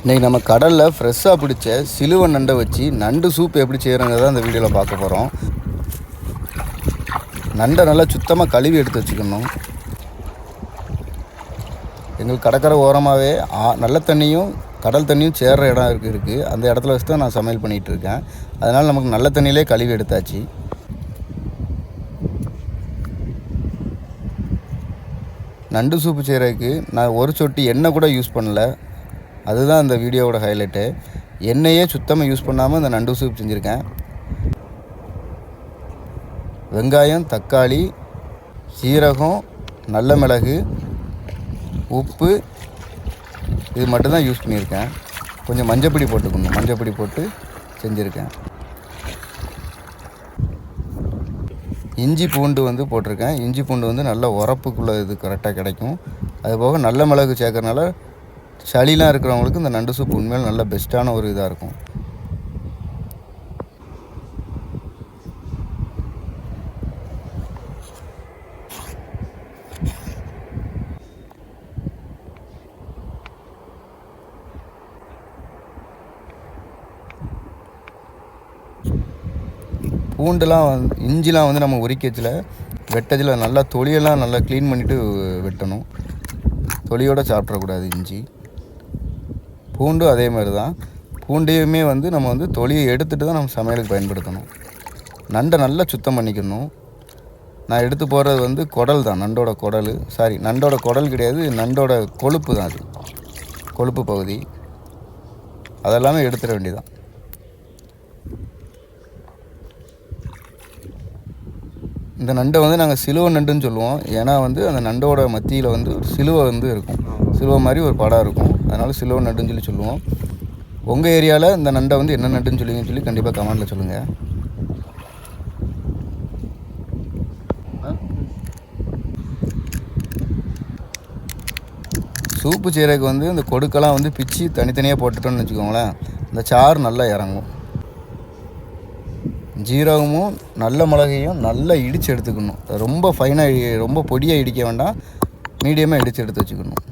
இன்றைக்கி நம்ம கடலில் ஃப்ரெஷ்ஷாக பிடிச்ச சிலுவை நண்டை வச்சு நண்டு சூப் எப்படி செய்கிறோங்கிறத அந்த வீடியோவில் பார்க்க போகிறோம் நண்டை நல்லா சுத்தமாக கழுவி எடுத்து வச்சுக்கணும். எங்களுக்கு கடற்கரை ஓரமாகவே நல்ல தண்ணியும் கடல் தண்ணியும் சேர்ற இடம் இருக்குது இருக்குது அந்த இடத்துல வச்சு தான் நான் சமையல் பண்ணிகிட்ருக்கேன் அதனால் நமக்கு நல்ல தண்ணியிலே கழுவி எடுத்தாச்சு. நண்டு சூப்பு செய்கிறதுக்கு நான் ஒரு சொட்டி எண்ணெய் கூட யூஸ் பண்ணல. அதுதான் இந்த வீடியோவோட ஹைலைட்டு எண்ணெயே சுத்தமாக யூஸ் பண்ணாமல் இந்த நண்டு சூப் செஞ்சுருக்கேன். வெங்காயம் தக்காளி சீரகம் நல்ல மிளகு உப்பு இது மட்டும்தான் யூஸ் பண்ணியிருக்கேன். கொஞ்சம் மஞ்சப்பொடி போட்டுக்கணும். மஞ்சப்பொடி போட்டு செஞ்சுருக்கேன். இஞ்சி பூண்டு வந்து போட்டிருக்கேன். இஞ்சி பூண்டு வந்து நல்ல உரப்புக்குள்ளே இது கரெக்டாக கிடைக்கும். அதுபோக நல்ல மிளகு சேர்க்கறனால சளிலாம் இருக்கிறவங்களுக்கு இந்த நண்டு சூப் உண்மையில் நல்ல பெஸ்ட்டான ஒரு இதாக இருக்கும். பூண்டுலாம் வந்து இஞ்சிலாம் வந்து நம்ம உரிக்கச்சில் வெட்டதில் நல்லா தொலியெல்லாம் நல்லா க்ளீன் பண்ணிவிட்டு வெட்டணும். தொலியோடு சாப்பிடக்கூடாது இஞ்சி. பூண்டும் அதே மாதிரி தான். பூண்டையுமே வந்து நம்ம வந்து தொலியை எடுத்துகிட்டு தான் நம்ம சமையலுக்கு பயன்படுத்தணும். நண்டை நல்லா சுத்தம் பண்ணிக்கணும். நான் எடுத்து போகிறது வந்து குடல் தான் நண்டோட குடல். சாரி நண்டோட குடல் கிடையாது நண்டோட கொழுப்பு தான் அது. கொழுப்பு பகுதி. அதெல்லாமே எடுத்துட வேண்டியதான் இந்த நண்டை வந்து நாங்கள் சிலுவை நண்டுன்னு சொல்லுவோம். ஏன்னா வந்து அந்த நண்டோட மத்தியில் வந்து ஒரு சிலுவை வந்து இருக்கும். சிலுவை மாதிரி ஒரு படம் இருக்கும். அதனால் சிலுவை நண்டுன்னு சொல்லி சொல்லுவோம். உங்கள் ஏரியாவில் இந்த நண்டை வந்து என்ன நண்டுன்னு சொல்லுவீங்கன்னு சொல்லி கண்டிப்பாக கமெண்டில் சொல்லுங்கள் சூப்பு செய்கிறதுக்கு வந்து இந்த கொடுக்கெல்லாம் வந்து பிச்சு தனித்தனியாக போட்டுட்டோம்னு வச்சுக்கோங்களேன். இந்த சாறு நல்லா இறங்கும். ஜீரகமும் நல்ல மிளகையும் நல்லா இடித்து எடுத்துக்கணும். ரொம்ப ஃபைனாக ரொம்ப பொடியாக இடிக்க வேண்டாம். மீடியமாக இடித்து எடுத்து வச்சுக்கணும்.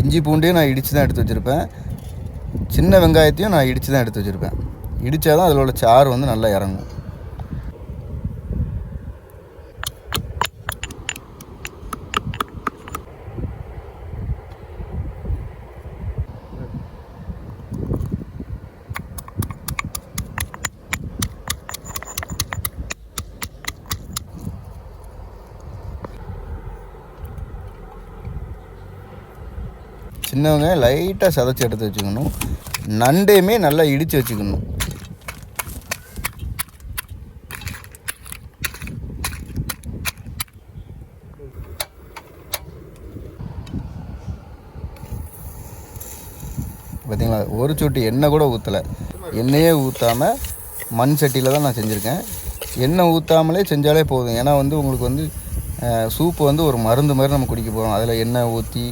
இஞ்சி பூண்டையும் நான் இடித்து தான் எடுத்து வச்சுருப்பேன். சின்ன வெங்காயத்தையும் நான் இடித்து தான் எடுத்து வச்சுருப்பேன். இடித்தா தான் அதில் உள்ள சாறு வந்து நல்லா இறங்கும். சின்னவங்க லைட்டாக சதைச்சி எடுத்து வச்சுக்கணும். நண்டையுமே நல்லா இடித்து வச்சுக்கணும். பார்த்தீங்களா ஒரு சொட்டு எண்ணெய் கூட ஊற்றலை எண்ணெயே ஊற்றாமல் மண் சட்டியில் தான் நான் செஞ்சுருக்கேன். எண்ணெய் ஊற்றாமலே செஞ்சாலே போதும். ஏன்னா வந்து உங்களுக்கு வந்து சூப்பு வந்து ஒரு மருந்து மாதிரி நம்ம குடிக்க போகிறோம் அதில் எண்ணெய் ஊற்றி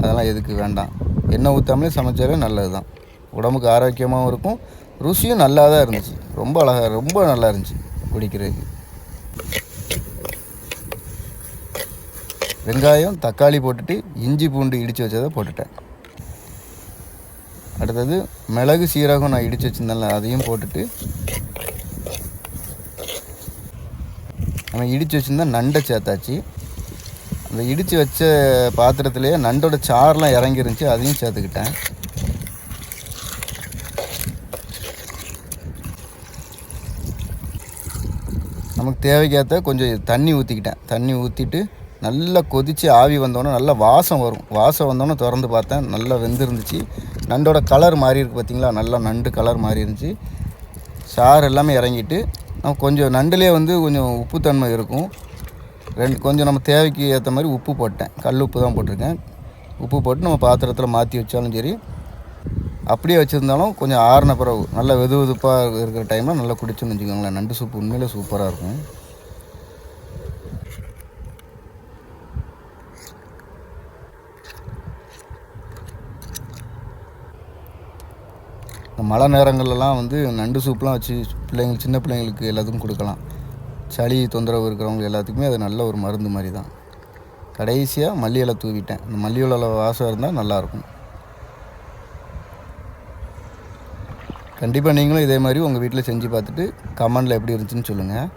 அதெல்லாம் எதுக்கு வேண்டாம். எண்ணெய் ஊற்றாமலே சமைச்சாலே நல்லது தான் உடம்புக்கு ஆரோக்கியமாகவும் இருக்கும். ருசியும் நல்லா தான் இருந்துச்சு. ரொம்ப அழகாக ரொம்ப நல்லா இருந்துச்சு குடிக்கிறதுக்கு. வெங்காயம் தக்காளி போட்டுட்டு இஞ்சி பூண்டு இடித்து வச்சதை போட்டுட்டேன். அடுத்தது மிளகு சீரகம் நான் இடித்து வச்சுருந்தேன்ல அதையும் போட்டுட்டு நம்ம இடித்து வச்சுருந்தா நண்டை சேர்த்தாச்சு. இந்த இடித்து வச்ச பாத்திரத்துலேயே நண்டோட சாரெலாம் இறங்கிருந்துச்சு அதையும் சேர்த்துக்கிட்டேன். நமக்கு தேவைக்கேற்ற கொஞ்சம் தண்ணி ஊற்றிக்கிட்டேன் தண்ணி ஊற்றிட்டு நல்லா கொதித்து ஆவி வந்தோடனே நல்லா வாசம் வரும். வாசம் வந்தோடனே திறந்து பார்த்தேன் நல்லா வெந்துருந்துச்சு. நண்டோட கலர் மாறி இருக்குது பார்த்திங்களா நல்லா நண்டு கலர் மாறி இருந்துச்சு. சாறு எல்லாமே இறங்கிட்டு நம்ம கொஞ்சம் நண்டுலேயே வந்து கொஞ்சம் உப்புத்தன்மை இருக்கும். ரெண்டு கொஞ்சம் நம்ம தேவைக்கு ஏற்ற மாதிரி உப்பு போட்டேன். கல் உப்பு தான் போட்டிருக்கேன். உப்பு போட்டு நம்ம பாத்திரத்தில் மாற்றி வச்சாலும் சரி அப்படியே வச்சுருந்தாலும் கொஞ்சம் ஆறின பிறகு நல்லா வெது வெதுப்பாக இருக்கிற டைமில் நல்லா குடிச்சோன்னு வச்சுக்கோங்களேன். நண்டு சூப்பு உண்மையிலே சூப்பராக இருக்கும். இந்த மழை நேரங்கள்லாம் வந்து நண்டு சூப்லாம் வச்சு பிள்ளைங்க சின்ன பிள்ளைங்களுக்கு எல்லாத்துக்கும் கொடுக்கலாம். சளி தொந்தரவு இருக்கிறவங்க எல்லாத்துக்குமே அது நல்ல ஒரு மருந்து மாதிரி தான். கடைசியாக மல்லி இலை தூவிட்டேன். அந்த மல்லி இலை வாசம் இருந்தால் நல்லாயிருக்கும். கண்டிப்பாக நீங்களும் இதே மாதிரி உங்கள் வீட்டில் செஞ்சு பார்த்துட்டு கமெண்டில் எப்படி இருந்துச்சுன்னு சொல்லுங்கள்